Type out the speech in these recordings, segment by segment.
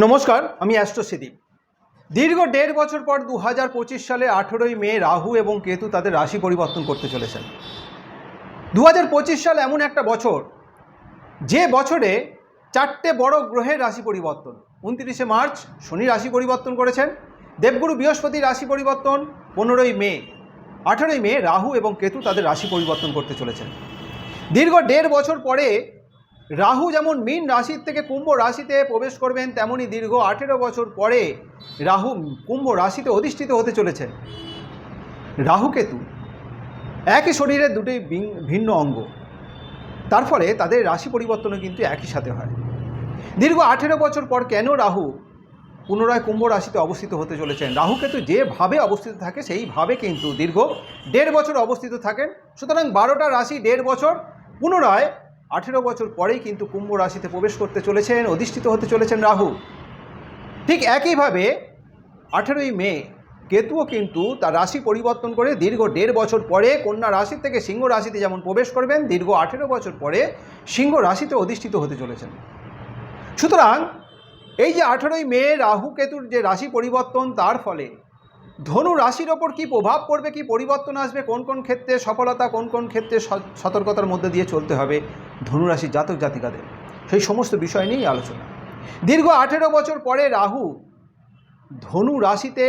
নমস্কার, আমি অ্যাস্ট্রো সিদীপ দীর্ঘ দেড় বছর পর দু হাজার পঁচিশ সালে আঠেরোই মে রাহু এবং কেতু তাদের রাশি পরিবর্তন করতে চলেছেন। দু হাজার পঁচিশ সাল এমন একটা বছর, যে বছরে চারটে বড় গ্রহের রাশি পরিবর্তন। উনত্রিশে মার্চ শনি রাশি পরিবর্তন করেছেন, দেবগুরু বৃহস্পতি রাশি পরিবর্তন পনেরোই মে। আঠেরোই মে রাহু এবং কেতু তাদের রাশি পরিবর্তন করতে চলেছেন। দীর্ঘ দেড় বছর পরে রাহু যেমন মীন রাশির থেকে কুম্ভ রাশিতে প্রবেশ করবেন, তেমনি দীর্ঘ আঠেরো বছর পরে রাহু কুম্ভ রাশিতে অধিষ্ঠিত হতে চলেছেন রাহু কেতু, একই শরীরের দুটি ভিন্ন অঙ্গ। তার ফলে তাদের রাশি পরিবর্তনও কিন্তু একই সাথে হয়। দীর্ঘ আঠেরো বছর পর কেন রাহু পুনরায় কুম্ভ রাশিতে অবস্থিত হতে চলেছেন? রাহু কেতু যেভাবে অবস্থিত থাকে সেইভাবে কিন্তু দীর্ঘ দেড় বছর অবস্থিত থাকেন। সুতরাং বারোটা রাশি দেড় বছর পুনরায় আঠেরো বছর পরেই কিন্তু কুম্ভ রাশিতে প্রবেশ করতে চলেছেন, অধিষ্ঠিত হতে চলেছেন রাহু। ঠিক একইভাবে আঠেরোই মে কেতুও কিন্তু তার রাশি পরিবর্তন করে দীর্ঘ দেড় বছর পরে কন্যা রাশি থেকে সিংহ রাশিতে যেমন প্রবেশ করবেন, দীর্ঘ আঠেরো বছর পরে সিংহ রাশিতে অধিষ্ঠিত হতে চলেছেন। সুতরাং এই যে আঠেরোই মে রাহু কেতুর যে রাশি পরিবর্তন, তার ফলে ধনু রাশির ওপর কি প্রভাব পড়বে? কি পরিবর্তন আসবে? কোন কোন ক্ষেত্রে সফলতা? কোন কোন ক্ষেত্রে সতর্কতার মধ্যে দিয়ে চলতে হবে? ধনু রাশির জাতক জাতিকাদের। সেই সমস্ত বিষয় নিয়েই আলোচনা। দীর্ঘ আঠেরো বছর পরে রাহু ধনু রাশিতে,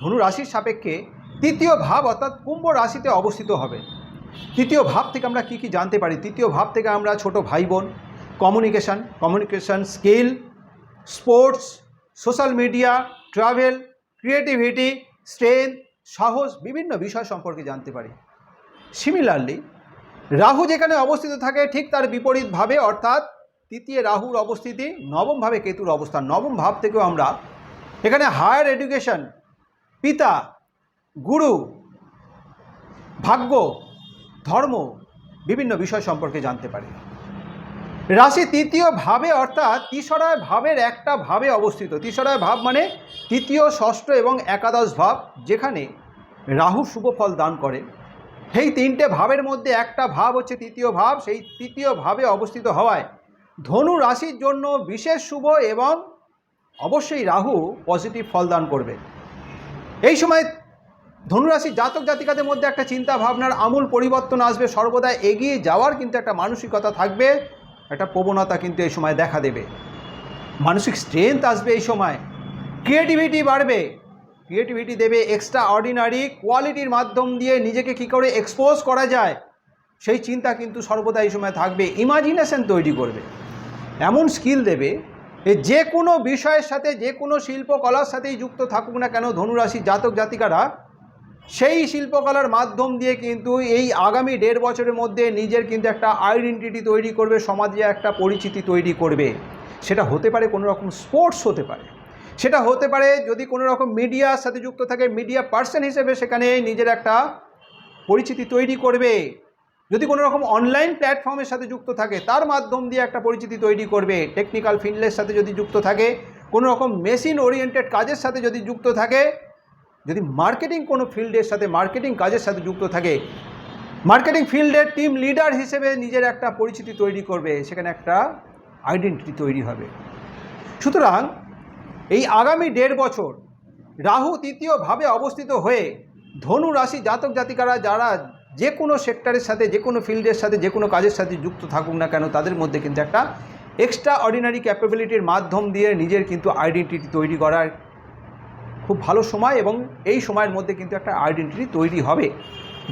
ধনু রাশির সাপেক্ষে তৃতীয় ভাব অর্থাৎ কুম্ভ রাশিতে অবস্থিত হবে। তৃতীয় ভাব থেকে আমরা কি কি জানতে পারি? তৃতীয় ভাব থেকে আমরা ছোট ভাই বোন communication communication skill sports social media travel creativity strength সাহস, বিভিন্ন বিষয় সম্পর্কে জানতে পারি। সিমিলারলি রাহু যেখানে অবস্থিত থাকে, ঠিক তার বিপরীতভাবে অর্থাৎ তৃতীয় রাহুর অবস্থিতি নবমভাবে কেতুর অবস্থান, নবম ভাব থেকেও আমরা এখানে হায়ার এডুকেশন পিতা, গুরু, ভাগ্য, ধর্ম, বিভিন্ন বিষয় সম্পর্কে জানতে পারি। রাশি তৃতীয় ভাবে অর্থাৎ তিসরায় ভাবের একটা ভাবে অবস্থিত। তিসরায় ভাব মানে তৃতীয়, ষষ্ঠ এবং একাদশ ভাব যেখানে রাহু শুভ ফল দান করে। সেই তিনটে ভাবের মধ্যে একটা ভাব হচ্ছে তৃতীয় ভাব, সেই তৃতীয় ভাবে অবস্থিত হওয়ায় ধনু রাশির জন্য বিশেষ শুভ এবং অবশ্যই রাহু পজিটিভ ফল দান করবে। এই সময় ধনুরাশির জাতক জাতিকাদের মধ্যে একটা চিন্তা ভাবনার আমূল পরিবর্তন আসবে। সর্বদা এগিয়ে যাওয়ার কিন্তু একটা মানসিকতা থাকবে। একটা প্রবণতা কিন্তু এই সময় দেখা দেবে। মানসিক স্ট্রেংথ আসবে এই সময়। ক্রিয়েটিভিটি বাড়বে। ক্রিয়েটিভিটি দেবে এক্সট্রা অর্ডিনারি কোয়ালিটির মাধ্যম দিয়ে নিজেকে কী করে এক্সপোজ করা যায়, সেই চিন্তা কিন্তু সর্বদা এই সময় থাকবে। ইমাজিনেশন তৈরি করবে। এমন স্কিল দেবে যে কোনো বিষয়ের সাথে, যে কোনো শিল্পকলার সাথেই যুক্ত থাকুক না কেন ধনুরাশির জাতক জাতিকারা সেই শিল্পকলার মাধ্যম দিয়ে কিন্তু এই আগামী দেড় বছরের মধ্যে নিজের কিন্তু একটা আইডেন্টিটি তৈরি করবে, সমাজে একটা পরিচিতি তৈরি করবে। সেটা হতে পারে কোনো রকম স্পোর্টস হতে পারে। সেটা হতে পারে যদি কোনো রকম মিডিয়ার সাথে যুক্ত থাকে মিডিয়া পার্সন হিসেবে সেখানে নিজের একটা পরিচিতি তৈরি করবে। যদি কোনো রকম অনলাইন প্ল্যাটফর্মের সাথে যুক্ত থাকে, তার মাধ্যম দিয়ে একটা পরিচিতি তৈরি করবে। টেকনিক্যাল ফিল্ডের সাথে যদি যুক্ত থাকে, কোনো রকম মেশিন ওরিয়েন্টেড কাজের সাথে যদি যুক্ত থাকে যদি মার্কেটিং কোনো ফিল্ডের সাথে মার্কেটিং কাজের সাথে যুক্ত থাকে মার্কেটিং ফিল্ডের টিম লিডার হিসেবে নিজের একটা পরিচিতি তৈরি করবে, সেখানে একটা আইডেন্টিটি তৈরি হবে। সুতরাং এই আগামী দেড় বছর রাহু তৃতীয়ভাবে অবস্থিত হয়ে ধনু রাশি জাতক জাতিকারা যারা যে কোনো সেক্টরের সাথে, যে কোনো ফিল্ডের সাথে, যে কোনো কাজের সাথে যুক্ত থাকুক না কেন, তাদের মধ্যে কিন্তু একটা এক্সট্রা অর্ডিনারি ক্যাপাবিলিটির মাধ্যম দিয়ে নিজের কিন্তু আইডেন্টিটি তৈরি করার খুব ভালো সময় এবং এই সময়ের মধ্যে কিন্তু একটা আইডেন্টিটি তৈরি হবে।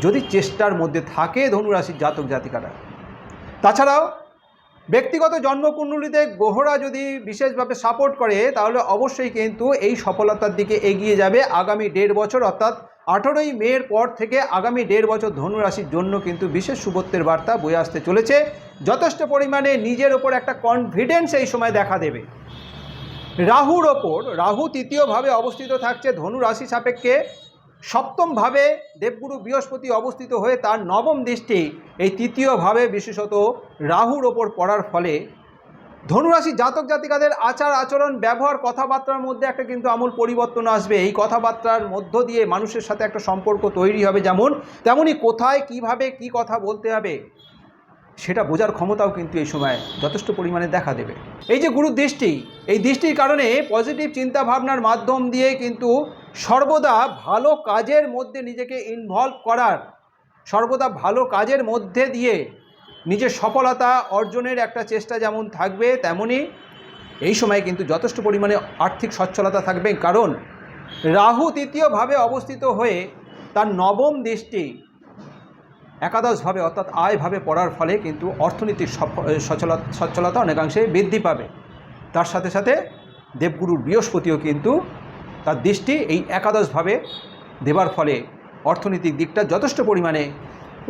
যদি চেষ্টার মধ্যে থাকে ধনুরাশির জাতক জাতিকারা। তাছাড়াও ব্যক্তিগত জন্মকুণ্ডলিতে গ্রহরা যদি বিশেষভাবে সাপোর্ট করে, তাহলে অবশ্যই কিন্তু এই সফলতার দিকে এগিয়ে যাবে আগামী দেড় বছর, অর্থাৎ আঠেরোই মের পর থেকে আগামী দেড় বছর ধনুরাশির জন্য কিন্তু বিশেষ শুভত্বের বার্তা বয়ে আসতে চলেছে। যথেষ্ট পরিমাণে নিজের ওপর একটা কনফিডেন্স এই সময় দেখা দেবে। রাহুর ওপর, রাহু তৃতীয়ভাবে অবস্থিত থাকছে ধনু রাশি সাপেক্ষে। সপ্তমভাবে দেবগুরু বৃহস্পতি অবস্থিত হয়ে তার নবম দৃষ্টি এই তৃতীয়ভাবে বিশেষত রাহুর ওপর পড়ার ফলে। ধনুরাশি জাতক জাতিকাদের আচার আচরণ, ব্যবহার, কথাবার্তার মধ্যে একটা কিন্তু আমূল পরিবর্তন আসবে। এই কথাবার্তার মধ্য দিয়ে মানুষের সাথে একটা সম্পর্ক তৈরি হবে যেমন, তেমনি কোথায়, কীভাবে, কি কথা বলতে হবে। সেটা বোঝার ক্ষমতাও কিন্তু এই সময় যথেষ্ট পরিমাণে দেখা দেবে। এই যে গুরুর দৃষ্টি এই দৃষ্টির কারণে পজিটিভ চিন্তা ভাবনার মাধ্যম দিয়ে কিন্তু সর্বদা ভালো কাজের মধ্যে নিজেকে ইনভলভ করার, সর্বদা ভালো কাজের মধ্যে দিয়ে নিজের সফলতা অর্জনের একটা চেষ্টা যেমন থাকবে তেমনই এই সময় কিন্তু যথেষ্ট পরিমাণে আর্থিক সচ্ছলতা থাকবে। কারণ রাহু তৃতীয়ভাবে অবস্থিত হয়ে তার নবম দৃষ্টি একাদশভাবে অর্থাৎ আয়ভাবে পড়ার ফলে কিন্তু অর্থনৈতিক সচ্ছলতা অনেকাংশে বৃদ্ধি পাবে। তার সাথে সাথে দেবগুরুর বৃহস্পতিও কিন্তু তার দৃষ্টি এই একাদশভাবে দেবার ফলে অর্থনৈতিক দিকটা যথেষ্ট পরিমাণে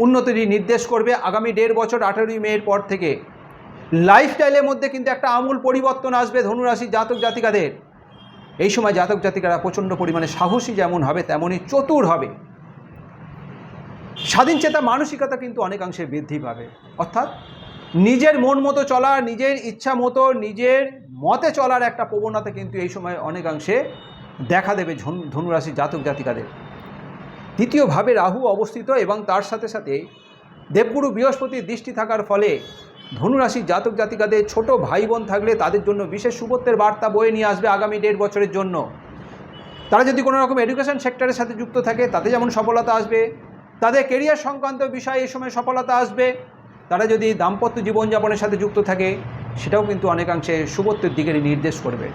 উন্নতির নির্দেশ করবে আগামী দেড় বছর আঠেরোই মেয়ের পর থেকে। লাইফস্টাইলের মধ্যে কিন্তু একটা আমূল পরিবর্তন আসবে ধনুরাশি জাতক জাতিকাদের। এই সময় জাতক জাতিকারা প্রচণ্ড পরিমাণে সাহসী যেমন হবে, তেমনই চতুর হবে। স্বাধীন চেতা মানসিকতা কিন্তু অনেকাংশে বৃদ্ধি পাবে। অর্থাৎ নিজের মন মতো চলা, নিজের ইচ্ছা মতো, নিজের মতে চলার একটা প্রবণতা কিন্তু এই সময় অনেকাংশে দেখা দেবে ধনুরাশি জাতক জাতিকাদের। দ্বিতীয়ভাবে রাহু অবস্থিত এবং তার সাথে সাথে দেবগুরু বৃহস্পতির দৃষ্টি থাকার ফলে ধনুরাশি জাতক জাতিকাদের ছোট ভাই বোন থাকলে তাদের জন্য বিশেষ সুবত্বের বার্তা বয়ে নিয়ে আসবে আগামী দেড় বছরের জন্য। তারা যদি কোনো রকম এডুকেশন সেক্টরের সাথে যুক্ত থাকে, তাতে যেমন সফলতা আসবে তাদের কেরিয়ার সংক্রান্ত বিষয়ে এই সময় সফলতা আসবে। তারা যদি দাম্পত্য জীবনযাপনের সাথে যুক্ত থাকে, সেটাও কিন্তু অনেকাংশে শুভত্বের দিকে নির্দেশ করবে।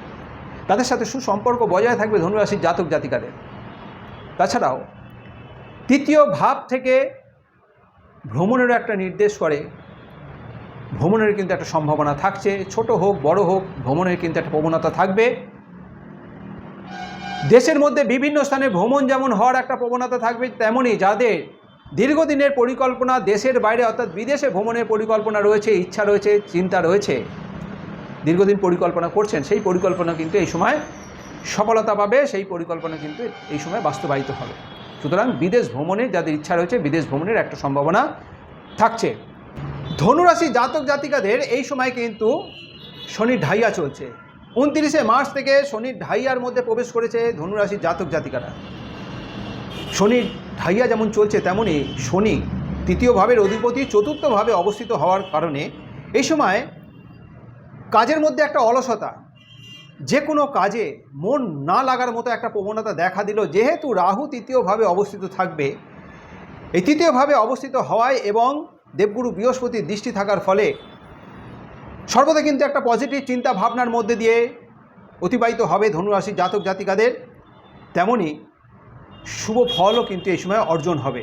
তাদের সাথে সুসম্পর্ক বজায় থাকবে ধনুরাশির জাতক জাতিকাদের। তাছাড়াও, তৃতীয় ভাব থেকে ভ্রমণেরও একটা নির্দেশ করে। ভ্রমণের কিন্তু একটা সম্ভাবনা থাকছে। ছোট হোক, বড় হোক, ভ্রমণের কিন্তু একটা প্রবণতা থাকবে। দেশের মধ্যে বিভিন্ন স্থানে ভ্রমণ যেমন হওয়ার একটা প্রবণতা থাকবে তেমনই যাদের দীর্ঘদিনের পরিকল্পনা দেশের বাইরে অর্থাৎ বিদেশে ভ্রমণের পরিকল্পনা রয়েছে, ইচ্ছা রয়েছে, চিন্তা রয়েছে, দীর্ঘদিন পরিকল্পনা করছেন, সেই পরিকল্পনা কিন্তু এই সময় সফলতা পাবে, সেই পরিকল্পনা কিন্তু এই সময় বাস্তবায়িত হবে। সুতরাং বিদেশ ভ্রমণে যাদের ইচ্ছা রয়েছে, বিদেশ ভ্রমণের একটা সম্ভাবনা থাকছে। ধনুরাশি জাতক জাতিকাদের এই সময় কিন্তু শনির ঢাইয়া চলছে। উনত্রিশে মার্চ থেকে শনির ঢাইয়ার মধ্যে প্রবেশ করেছে ধনুরাশির জাতক জাতিকারা। শনির ঢাইয়া যেমন চলছে তেমনই শনি তৃতীয় ভাবের অধিপতি চতুর্থভাবে অবস্থিত হওয়ার কারণে এই সময় কাজের মধ্যে একটা অলসতা। যে কোনো কাজে মন না লাগার মতো একটা প্রবণতা দেখা দিল। যেহেতু রাহু তৃতীয়ভাবে অবস্থিত থাকবে, এই তৃতীয়ভাবে অবস্থিত হওয়ায় এবং দেবগুরু বৃহস্পতির দৃষ্টি থাকার ফলে সর্বদা কিন্তু একটা পজিটিভ চিন্তা ভাবনার মধ্যে দিয়ে অতিবাহিত হবে ধনুরাশির জাতক জাতিকাদের। তেমনই শুভ ফলও কিন্তু এই সময় অর্জন হবে।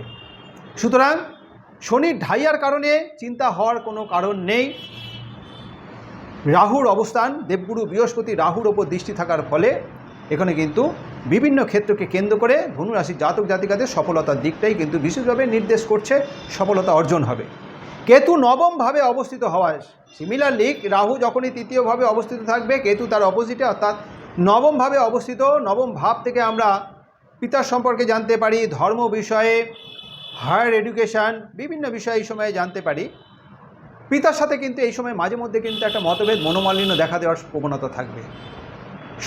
সুতরাং শনির ঢাইয়ার কারণে চিন্তা হওয়ার কোনো কারণ নেই। রাহুর অবস্থান, দেবগুরু বৃহস্পতি রাহুর ওপর দৃষ্টি থাকার ফলে এখানে কিন্তু বিভিন্ন ক্ষেত্রকে কেন্দ্র করে ধনুরাশির জাতক জাতিকাদের সফলতার দিকটাই কিন্তু বিশেষভাবে নির্দেশ করছে, সফলতা অর্জন হবে। কেতু নবমভাবে অবস্থিত হওয়ায় সিমিলারলি রাহু যখনই তৃতীয়ভাবে অবস্থিত থাকবে, কেতু তার অপোজিটে অর্থাৎ নবমভাবে অবস্থিত, নবম ভাব থেকে আমরা পিতার সম্পর্কে জানতে পারি, ধর্ম বিষয়ে হায়ার এডুকেশান বিভিন্ন বিষয়ে এই সময়ে জানতে পারি। পিতার সাথে কিন্তু এই সময় মাঝে মধ্যে কিন্তু একটা মতভেদ, মনোমালিন্য দেখা দেওয়ার প্রবণতা থাকবে।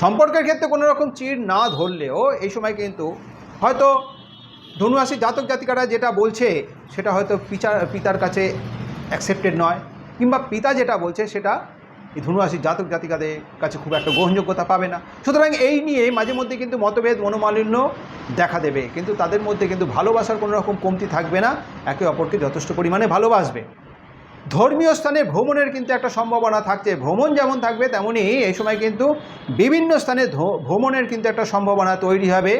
সম্পর্কের ক্ষেত্রে কোনো রকম না ধরলেও এই সময় কিন্তু হয়তো ধনুরাশি জাতক জাতিকারা যেটা বলছে, সেটা হয়তো পিতার পিতার কাছে অ্যাকসেপ্টেড নয়, কিংবা পিতা যেটা বলছে, সেটা এই ধনুরাশির জাতক জাতিকাদের কাছে খুব একটা গ্রহণযোগ্যতা পাবে না। সুতরাং এই নিয়ে মাঝে মধ্যে কিন্তু মতভেদ মনোমালিন্য দেখা দেবে, কিন্তু তাদের মধ্যে কিন্তু ভালোবাসার কোনো রকম কমতি থাকবে না, একে অপরকে যথেষ্ট পরিমাণে ভালোবাসবে। ধর্মীয় স্থানে ভ্রমণের কিন্তু একটা সম্ভাবনা থাকছে, ভ্রমণ যেমন থাকবে তেমনই এই সময় কিন্তু বিভিন্ন স্থানে ভ্রমণের কিন্তু একটা সম্ভাবনা তৈরি হবে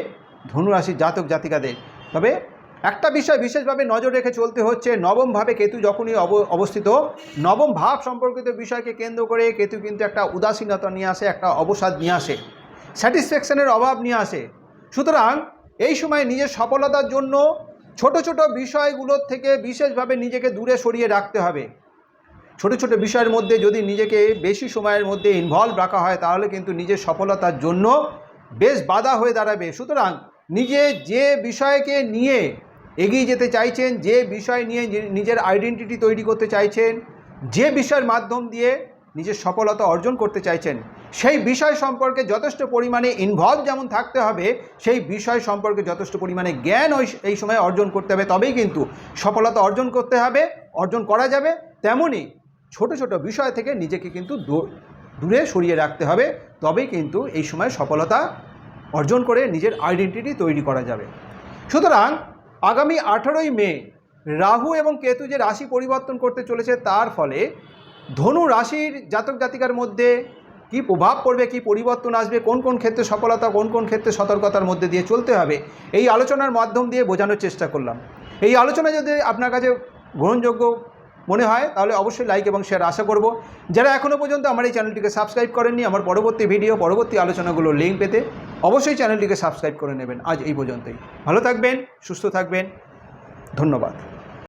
ধনুরাশির জাতক জাতিকাদের। তবে একটা বিষয় বিশেষভাবে নজর রেখে চলতে হচ্ছে, নবমভাবে কেতু যখনই অব- অবস্থিত, নবম ভাব সম্পর্কিত বিষয়কে কেন্দ্র করে কেতু কিন্তু একটা উদাসীনতা নিয়ে আসে, একটা অবসাদ নিয়ে আসে, স্যাটিসফ্যাকশানের অভাব নিয়ে আসে। সুতরাং এই সময় নিজের সফলতার জন্য ছোট ছোট বিষয়গুলোর থেকে বিশেষভাবে নিজেকে দূরে সরিয়ে রাখতে হবে। ছোট ছোট বিষয়ের মধ্যে যদি নিজেকে বেশি সময়ের মধ্যে ইনভলভ রাখা হয়, তাহলে কিন্তু নিজের সফলতার জন্য বেশ বাধা হয়ে দাঁড়াবে। সুতরাং নিজে যে বিষয়কে নিয়ে এগিয়ে যেতে চাইছেন, যে বিষয় নিয়ে নিজের আইডেন্টিটি তৈরি করতে চাইছেন, যে বিষয়ের মাধ্যম দিয়ে নিজের সফলতা অর্জন করতে চাইছেন, সেই বিষয় সম্পর্কে যথেষ্ট পরিমাণে ইনভলভ যেমন থাকতে হবে, সেই বিষয় সম্পর্কে যথেষ্ট পরিমাণে জ্ঞান ওই এই সময় অর্জন করতে হবে। তবেই কিন্তু সফলতা অর্জন করতে হবে, অর্জন করা যাবে। তেমনই ছোট ছোট বিষয় থেকে নিজেকে কিন্তু দূরে সরিয়ে রাখতে হবে। তবেই কিন্তু এই সময় সফলতা অর্জন করে নিজের আইডেন্টিটি তৈরি করা যাবে। সুতরাং আগামী আঠারোই মে রাহু এবং কেতু যে রাশি পরিবর্তন করতে চলেছে তার ফলে ধনু রাশির জাতক জাতিকার মধ্যে কি প্রভাব পড়বে, কি পরিবর্তন আসবে, কোন কোন ক্ষেত্রে সফলতা, কোন কোন ক্ষেত্রে সতর্কতার মধ্যে দিয়ে চলতে হবে, এই আলোচনার মাধ্যম দিয়ে বোঝানোর চেষ্টা করলাম। এই আলোচনা যদি আপনার কাছে গ্রহণযোগ্য মনে হয়, তাহলে অবশ্যই লাইক এবং শেয়ার আশা করব। যারা এখনও পর্যন্ত আমার এই চ্যানেলটিকে সাবস্ক্রাইব করেননি, আমার পরবর্তী ভিডিও পরবর্তী আলোচনাগুলোর লিঙ্ক পেতে অবশ্যই চ্যানেলটিকে সাবস্ক্রাইব করে নেবেন। আজ এই পর্যন্তই। ভালো থাকবেন সুস্থ থাকবেন। ধন্যবাদ।